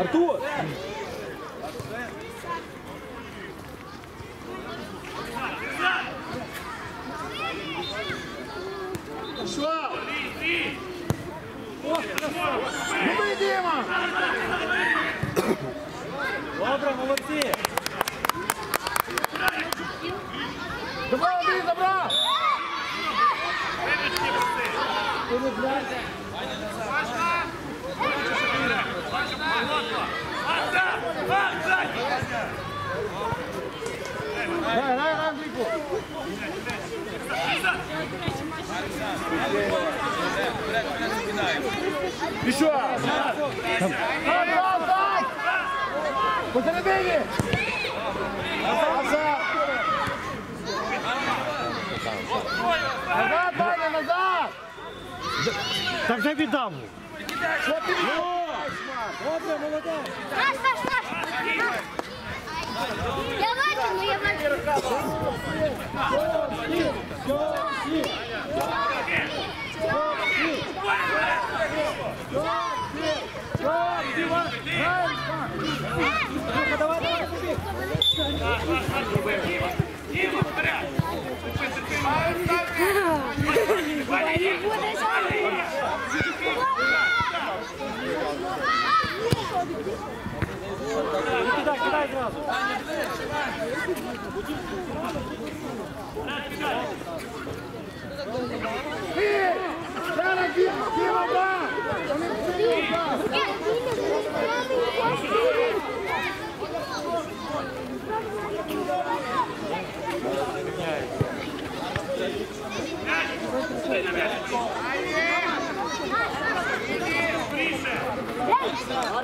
Артур! Що? Ну ви, Діма! Добре, молодці. Грай, грай, грай, Андрійку! Пішов! Назад, назад! Посередині! Назад! Назад, Ваня, назад! Так вже віддав. Що ти Добре, молодець. Наш, наш, наш! Я бачу, ну я бачу. Діма, вперед! Кидай, кидай зразу. Ти! Зараз Діма, Діма, брат! Аркадій! Десь Діма! Діма,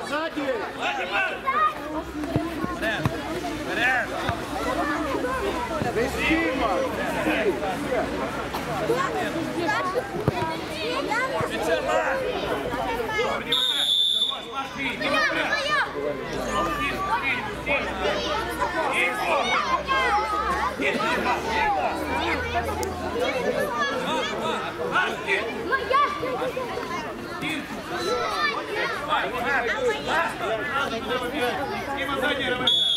задній ревеш. Забрав, забрав, забрав! Діма, вперед, вперед, вперед!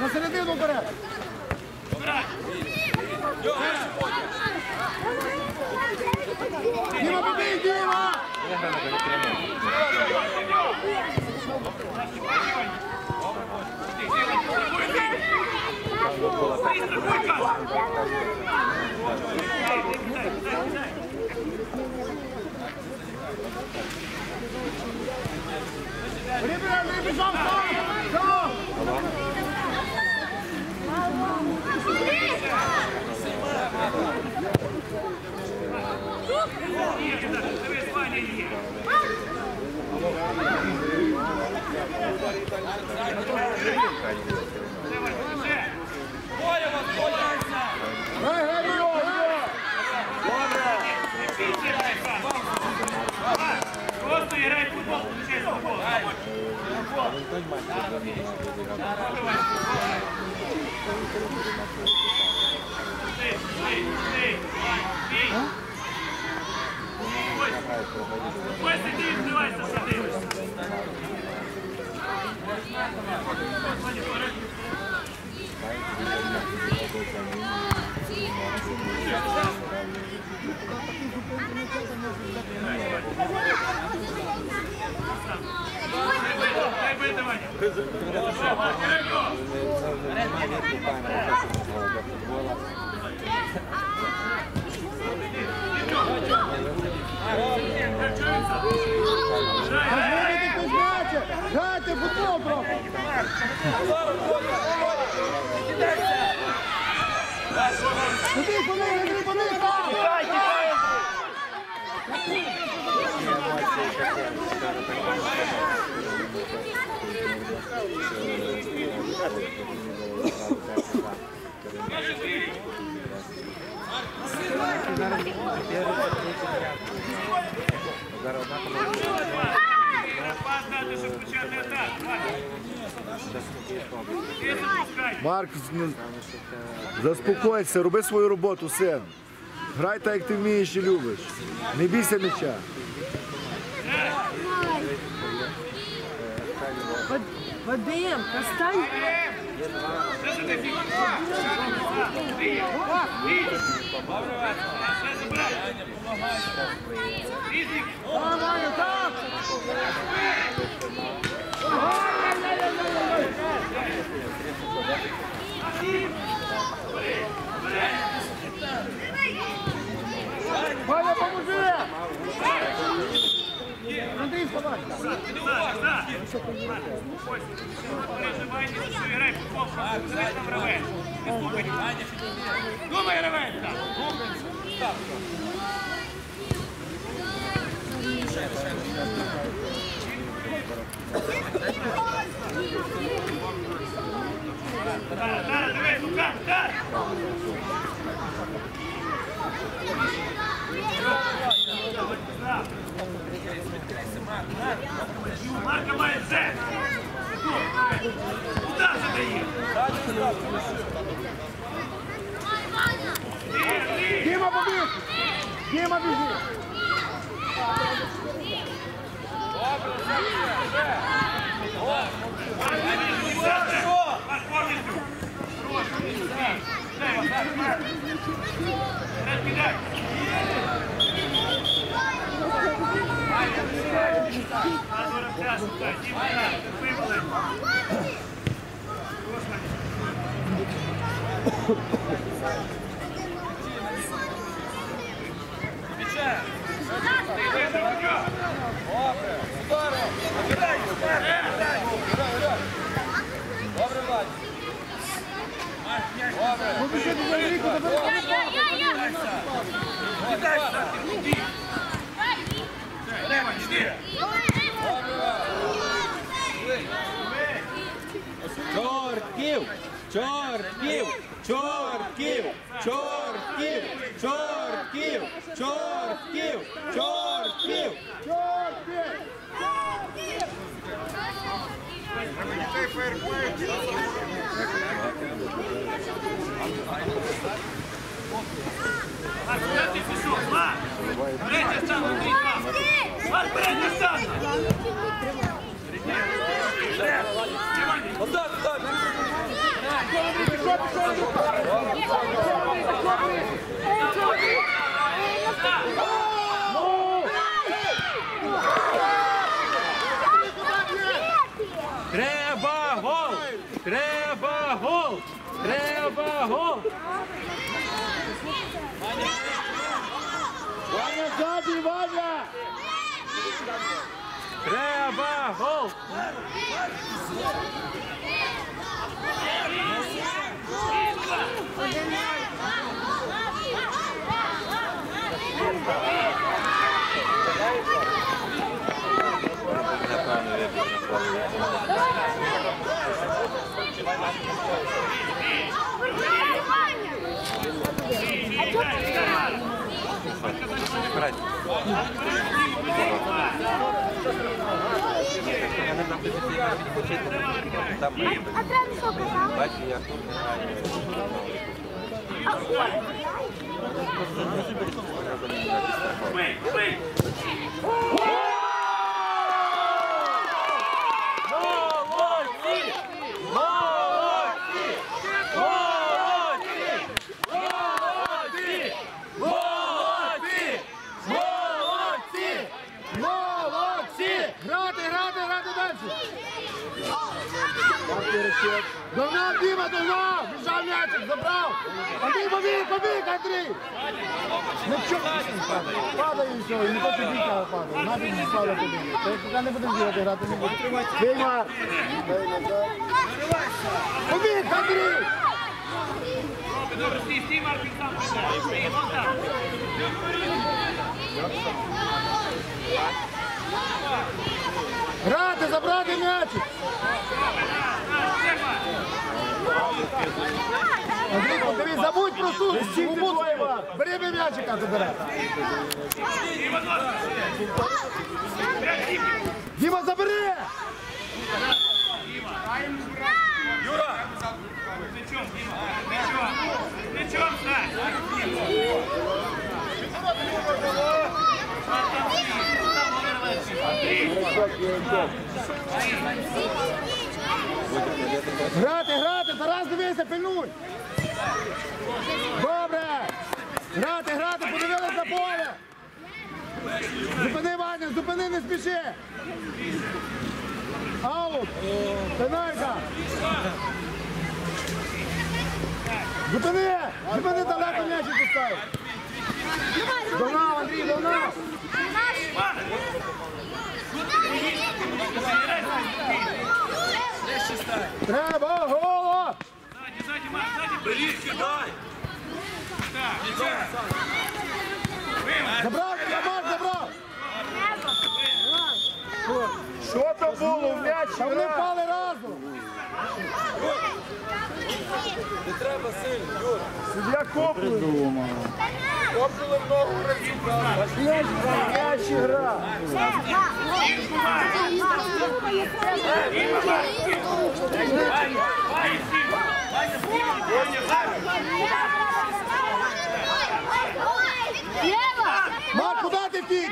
На середину вперед! Діма, побій, Діма! Прибирай, прибіжав сам! Сам! Дивись, Ваня є. Грай, грай, його, його! Не бійся, грай, Ваня. Просто грай в футбол, включай футбол. Стій, стій, стій, Ваня, стій. Ось. Ось іди і відкривайся, що дивишся. Ваня, вперед. Дай бити, Ваня. Все, Ваня, вперед. Грайте хтось м'яче! Грайте футбол трохи! Туди, туди, туди, туди, там! Thank you. Ігор, пас дати, щоб почати атаку. Марк, ну, заспокойся, роби свою роботу, син. Грай так, як ти вмієш і любиш. Не бійся м'яча. Вадим, постань. Що за ти фігур? Рій. Рій. Все забирай. Різник. Ваня, поможи! Андрій, вставай! Переживайте, що грай футбол, просто дивись на гравець. Не слухай. Думай, гравець, так. Зараз, зараз, дивись, Лука, так. Марка має все. Куда задає? Діма, побіг! Діма, біжи! Марк Хорош. Дай, дай, Марк. Вперед кидай. Надо розтяжку, так, Діма, так, вибили. Хорош, Марк. Чортків! Чортків! Чортків! Чортків! Чортків! Чортків! Чортків! Марк, куди ти пішов? Третя стана, Андрій, Марк! Марк, передня стана! Треба гол! Треба гол! Треба гол! Ваня, ззаді, Ваня! Треба гол! А тренер що казав? Догнав, Діма, догнав! Біжав м'ячик, забрав! Андрій, побіг, побіг, Андрій! Ну чого? Падає і все, і не хоче бігти, а падає. Нафіг не стало тобі. Та як поки не будемо бігати, грати не будемо. Діма! Побіг, Андрій! Добре, добре, стій, стій, Марк, сам прийде. Стій, вон там. Грати, забрати м'ячик! Андрійко, дивись, забудь про суд, Бубуцу. Бери ми м'ячика забирай. Діма, забери! Юра! Плечом, Діма, плечом, плечом стань! Андрій! Грати, грати, Тарас, дивися, пильнуй. Добре. Грати, грати, подивились на поле. Зупини, Ваня, зупини, не спіши. Аут. Пеналька. Зупини, зупини далеко м'ячик поставив. Догнав, Андрій, догнав. Треба голо! Ззаді, ззаді, Марк, ззаді. Беріть, кидай! Так, Забрав, забрав, забрав! Що то було? М'яч Та вони грав. впали разом! Не треба сильно, Юр. Суддя коплив. Коплили в ногу гравцю. брат. М'яч гра, м'яч гра. Е, треба! Треба! Марк, куди ти втік?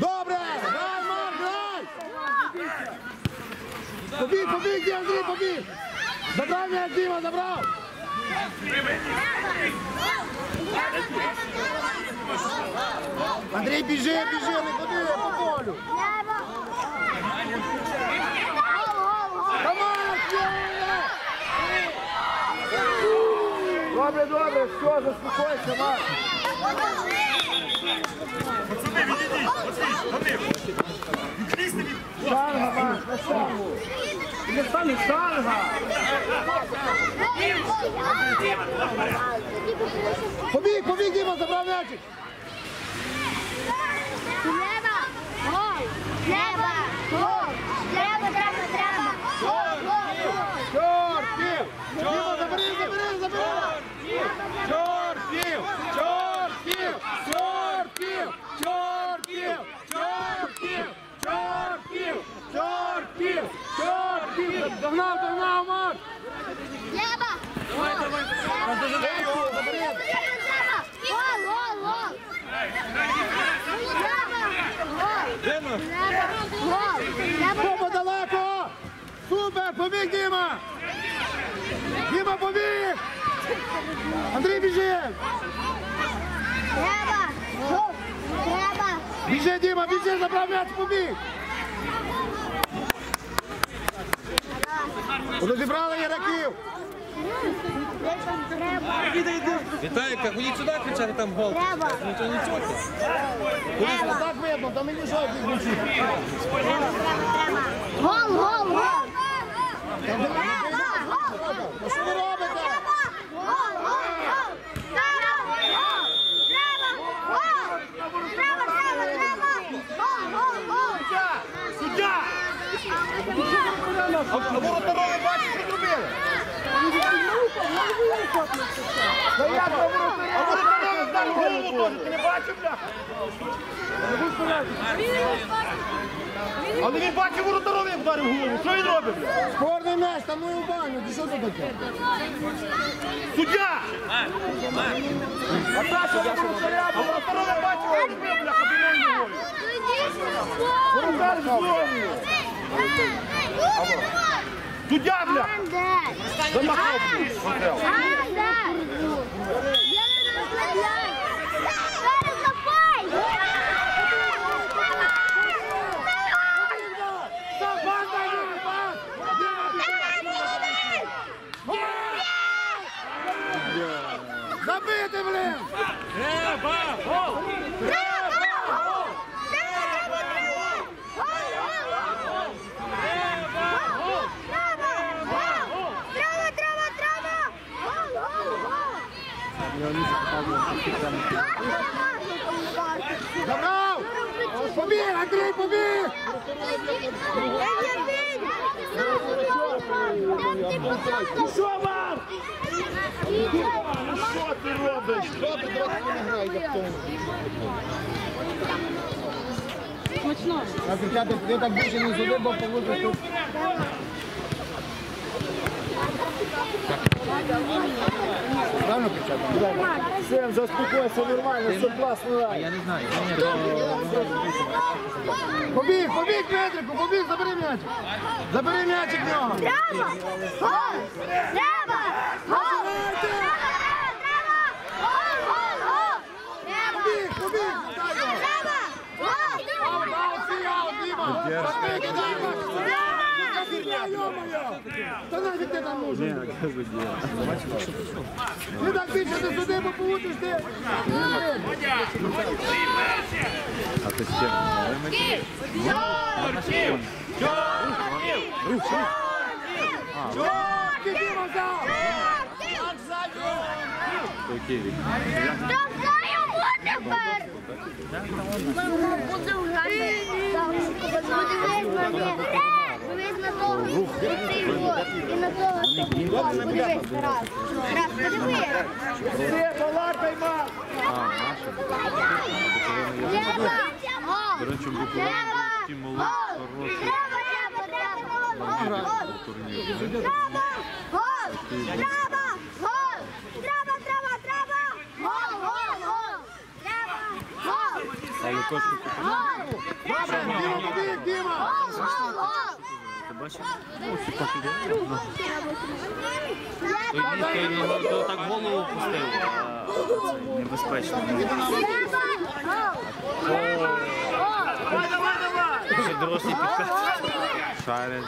Добре. Грай, Марк, грай. Побіг, побіг, Андрій, побіг. Забрав м'яч, Діма, забрав. Андрій, біжи, біжи, не ходи по полю. Добре, добре, все, заспокойся, Марк. Пацани, відійдіть, пацани, на них. Відкрізь Марк, на штангу. Ele está em sarra! Побеги, побеги, има забрал мячик! Лева! Гол! Лева! Діма! Андрій, біжи! Треба! Треба! Біжи, Діма, біжи, забрав м'яч, побіг! Розібрали яраків! Треба! Віталіка, ходіть сюди кричати, там гол. Треба! Нічого не чути. Не так видно, там мені що якісь ключі. Гол, гол, гол! Ну що ви робите? Гол, гол, гол! Треба! Гол! Треба! Гол! Треба, треба, треба! Гол, гол, гол! Суддя! А воротарові бачиш, що зробили? Та як на воротарі? А воротарові вдар голову теж, ти не бачив, бля? Але він бачив воротарові вдарив голову, що він робить? Спорний м'яч, там ну і в баню, ти що це таке? Суддя! А та, що я воротаря, а воротарові бачив, що він бля, кабіною голову. Воротар з головою. Суддя, бля! Замахав, бля. Presidente Belém! Bravo! Bravo! Gabriel! Pobir, Andrei, pobir! É minha filha! Chuva! Що ти робиш? Що ти трохи не грає, як тому? Смачно. А кричати, ти так більше не зуби, бо получиш тут. Правильно кричати? Сем, заспокойся, нормально, все класно. Я не знаю. Побіг, побіг, Петрику, побіг, забери м'ячик. Забери м'ячик в нього. Треба! Гол! Треба! Треба! Гол! Гол! Гол! Треба! Побіг, побіг, дай його. Треба! Гол! Аут, всі аут, Діма. Забий, кидай, Діма. Яка фігня, йо-моє. Та нафіг ти там нужен? Ти так більше не сюди, бо получиш ти. Ти, Діма, взяв. Давай йому тепер! Мама буде грати. Подивись на. Того. І на того. Подивись, раз. Раз, подивись. Все, балакай, ма. Треба! Гол! Треба! Гол! Треба, треба, треба! Гол! Гол! Треба! Треба! Гол! Треба, треба, треба! Гол! Гол! Гол! Треба! Гол! Гол! Добре, Діма, побіг, Діма. Гол! Гол! Гол! Так голову пустив. а, Небезпечно. Давай, давай, давай. Ще дорослі підкат. Шарять.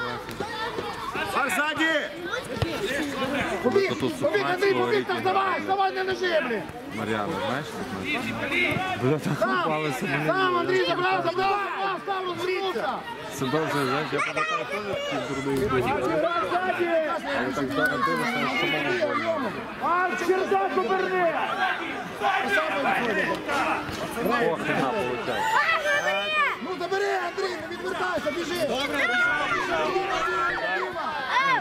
Побіг, побіг, Андрій, побіг, так вставай, вставай, не лежи, блін. Мар'яна, знаєш? Бля, так упалися мені. Сам, Андрій, забрав, забрав, забрав, став, розвернувся. Себе вже, знаєш, я пам'ятаю, теж такий дурний був. Але так зараз дивишся, що самому больно. А, чердак поверни! Ох, хрена получає. Ну, забери, Андрій, не відвертайся, біжи. Добре,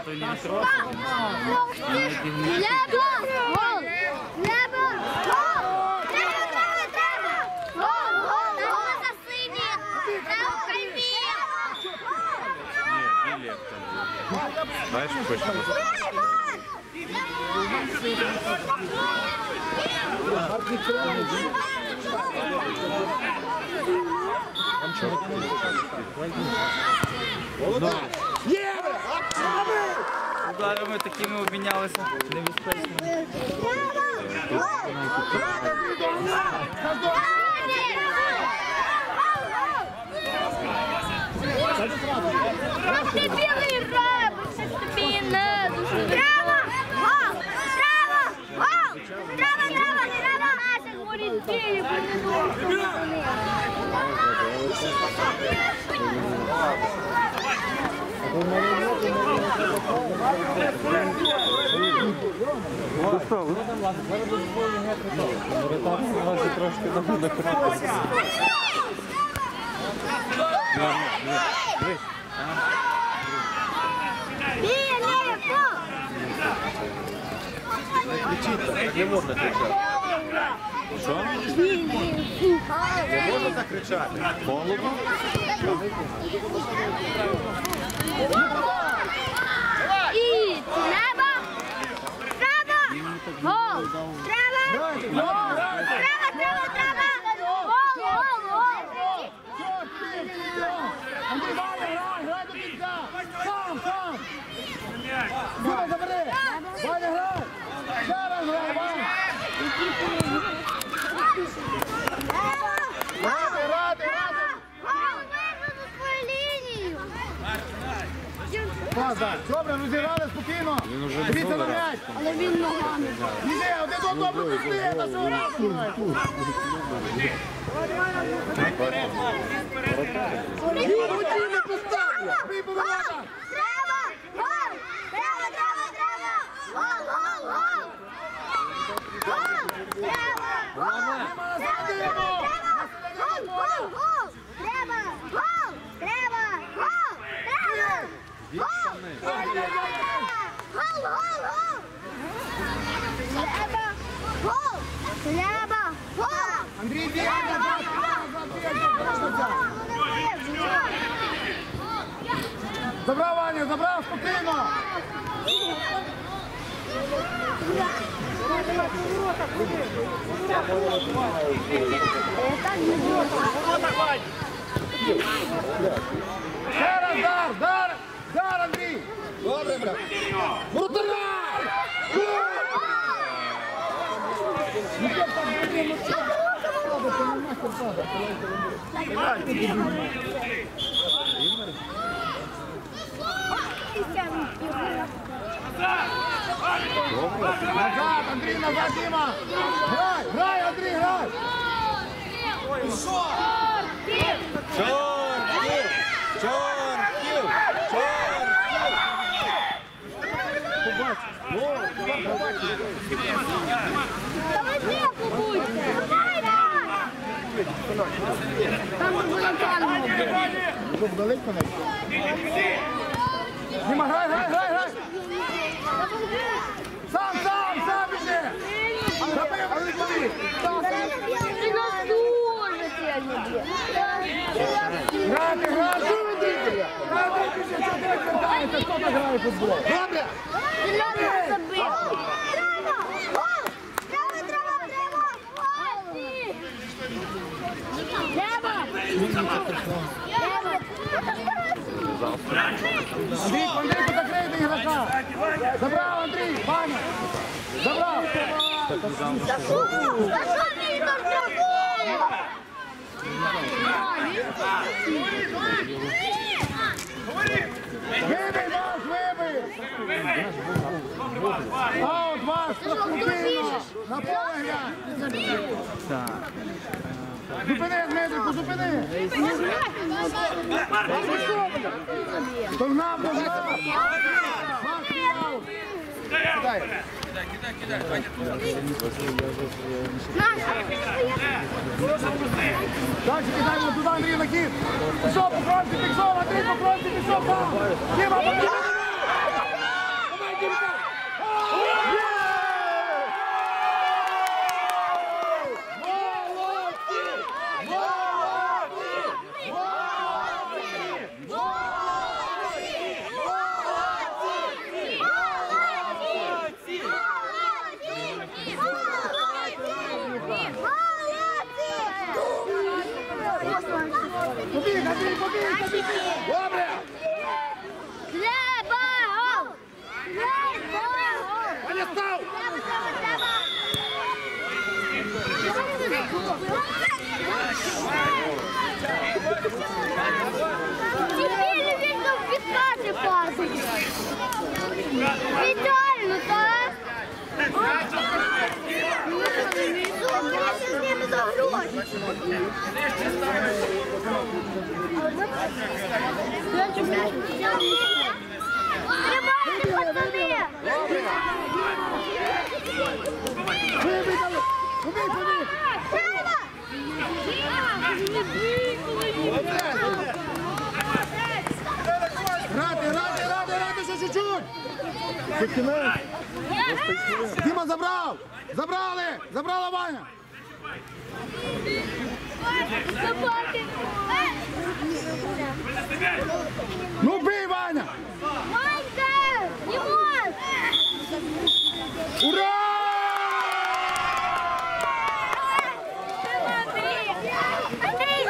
Той не відкривав. Треба! Гол! Треба! Гол! Треба, треба, треба! Гол! Гол! Гол за сині! Треба кальмі! Ні, білет там. Знаєш, пишемо. Є! Ударами такими обмінялися. Небезпечно. Ти білий раб, це тобі не дуже. Треба! Гол! Треба! Гол! Треба, треба, треба! Ася, говорить, білий, бо не Білий, гол! Не можна кричати. Що? Не можна так кричати. Голову? І треба! Треба! Гол! Треба! Гол! Треба, треба, треба! Гол, гол, гол! Андрій, Ваня, грай, грай до кінця! Сам, сам! Діма, забери! Ваня, грай! Ще раз грай, Ваня! Ради, ради, ради! Гол, вирвану свою лінію! Пас. Добре, розіграли спокійно. Дивіться на м'яч. Але він ногами. Іди, один до добре пусти, та що разом граєте? Діма, руці не поставлю. Бий поворота. Треба! Гол! Треба, треба, треба! Гол, гол, гол! Гол! Треба! Гол! Діма, насадимо. Гол! Забрав, Ваня, забрав, спокійно. Ще раз дар, дар, дар, Андрій. Добре, бля. Вратаря! Назад, Андрій, назад, Діма! Грай, грай, Андрій, грай! Будьте. Давай, давай. Там далеко не йшло. Грай, грай, грай, грай! Сам, сам, сам біжи! Забив, Андрій! Сам, сам! Ты нас дуже сильно. Грати, грати! Грати, біжи, що ти відвертаєшся? Хто так грає футбол? Добре! Ти нас забив. Треба! Треба! Треба! Андрій, Андрій, закрий до ігрока! Забрав, Андрій! Ваня! Забрав! Та що Віктор зробив? Вибий, Маш, вибий! Аут, Маш, спокійно! На поле глянь! Так. Зупини, Дмитрику, зупини! Стогнав, догнав! Маш, аут! Дальше кидаємо туди, Андрій, на кіт! Пішов по фронті, пішов, Андрій по фронті, пішов там! Діма, по фронті! Давай, Дімка! Є! Молодці! Молодці! Побіг, Андрій, побіг, побіг! Добре! Треба! Гол! Треба! Гол! Ваня, став! Треба, треба, треба! Теперь Віктор підкати пасить. Ідеально, так? Зустрічся з ними за гроші. Тримайте, пацани! Вибий, дали! Побіг, Ну бей, Ваня! Ванька! Димон! Ура! Ты молодец! Андрей!